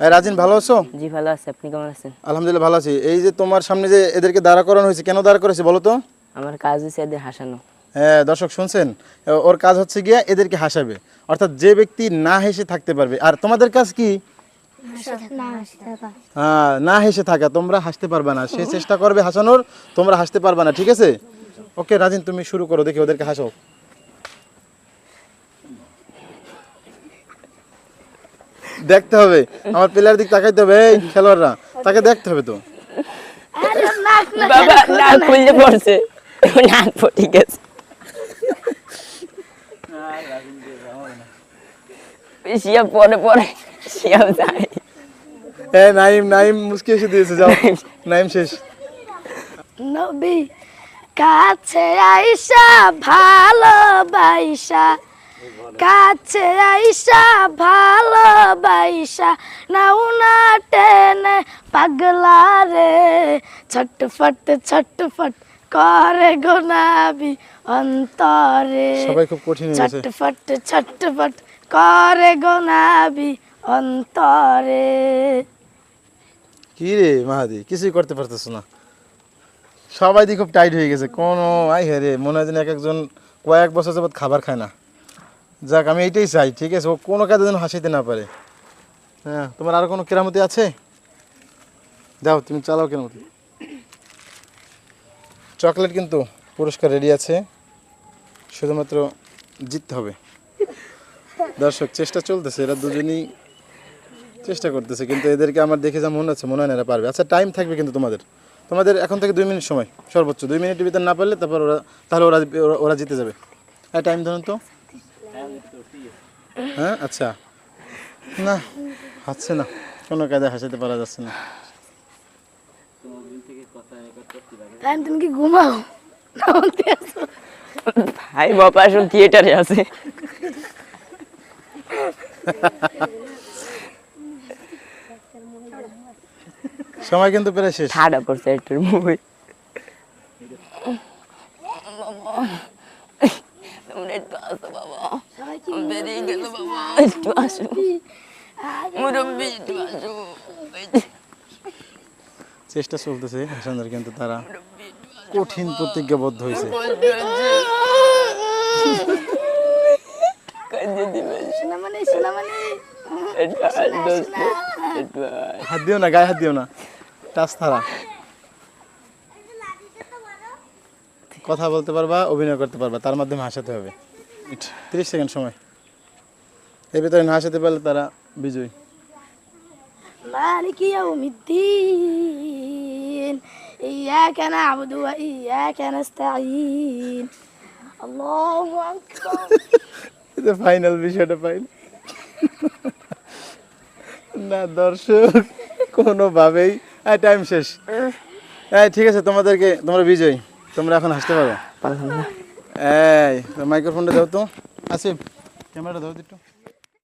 রাজিন ভালো আছো? জি ভালো আছে। আপনি কেমন আছেন? আলহামদুলিল্লাহ ভালো আছি। এই যে তোমার সামনে যে এদেরকে দাঁড়া করানো হয়েছে কেন দাঁড়া করেছে বলো তো? আমার কাজ হচ্ছে এদের হাসানো। হ্যাঁ দর্শক শুনছেন? ওর কাজ হচ্ছে গিয়া এদেরকে হাসাবে। অর্থাৎ যে ব্যক্তি না হেসে থাকতে পারবে। আর তোমাদের কাজ কি? হ্যাঁ না হেসে থাকা। তোমরা হাসতে পারবে না। সে চেষ্টা করবে হাসানোর তোমরা হাসতে পারবে না। ঠিক আছে? ওকে রাজিন তুমি শুরু করো। দেখি ওদেরকে হাসো দেখতে হবে। আমার প্লেয়ার দিক তাকাইতে হবে এই খেলোয়াড়রা তাকে দেখতে হবে তো। বাবা না খুললে পড়ছে। নাক পড়ে গেছে। শিয়া পরে পরে যায়। হ্যাঁ নাইম নাইম মুসকি এসে দিয়েছে যাও। নাইম শেষ। নবী কাছে আইসা ভালোবাইসা। কাছে আইসা ভালোবাইসা নাও না টেনে পাগলা রে। ছটফট ছটফট করে গোনাবি অন্তরে। সবাই খুব কঠিন ছটফট ছটফট করে গোনাবি অন্তরে। কি রে মাহাদি কিছুই করতে পারতেছ না। সবাই দিয়ে খুব টাইট হয়ে গেছে। কোনো আই রে মনে হয় যেন এক একজন কয়েক বছর যাবত খাবার খায় না। যাক আমি এইটাই চাই ঠিক আছে? ও কোনো কাজে যেন হাসিতে না পারে। হ্যাঁ তোমার আর কোনো কেরামতি আছে? যাও, তুমি চালাও কেরামতি। চকলেট কিন্তু পুরস্কার রেডি আছে, শুধুমাত্র জিততে হবে। দর্শক, চেষ্টা চলতেছে, এরা দুজনই চেষ্টা করতেছে, কিন্তু এদেরকে আমার দেখে যা মনে হচ্ছে, মনে হয় না এরা পারবে। আচ্ছা টাইম থাকবে কিন্তু তোমাদের। তোমাদের এখন থেকে দুই মিনিট সময়, সর্বোচ্চ। দুই মিনিটের ভিতরে না পারলে তারপর ওরা তাহলে ওরা ওরা- জিতে যাবে। হ্যাঁ টাইম ধরুন তো। হ্যাঁ আচ্ছা। না হচ্ছে না। কোনো কাজে হাসাতে পারা যাচ্ছে না। তুমি কি ঘুমাও? ভাই বাবা আসল থিয়েটারে আছে। সময় কিন্তু প্রায় শেষ। ঠাডা পড়ছে একটু মুই তোমরা একটু আসো বাবা। বেরিয়ে গেল বাবা। একটু একটু আসো। চেষ্টা চলতেছে হাসানোর কিন্তু তারা কঠিন প্রতিজ্ঞাবদ্ধ হয়েছে। হাত দিও না গায়ে হাত দিও না। টাচ থারা। কথা বলতে পারবা অভিনয় করতে পারবা তার মাধ্যমে হাসাতে হবে। তিরিশ সেকেন্ড সময়। এর ভিতরে না হাসাতে পারলে তারা বিজয়ী। مالك يوم الدين إياك نعبد وإياك نستعين الله أكبر এটা ফাইনাল বিষয়টা পাইল না দর্শক কোনোভাবেই হ্যাঁ টাইম শেষ হ্যাঁ ঠিক আছে তোমাদেরকে তোমরা বিজয়ী তোমরা এখন হাসতে পারো পারলাম না এই মাইক্রোফোনটা দাও তো আসিফ ক্যামেরাটা দাও তো একটু